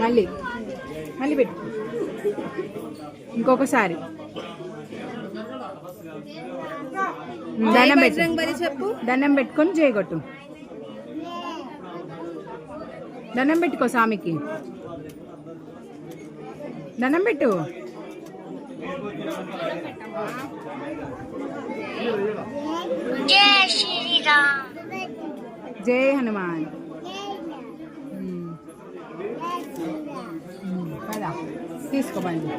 మళ్ళీ. మళ్ళీ పెట్టు. ఇంకొకసారి. దండం పెట్టు. చెప్పు దండం పెట్టుకొని చేయగొట్టు. దండం పెట్టుకో స్వామికి. దండం పెట్టు. జై శ్రీరామ్. జై హనుమాన్. తీసుకోమండి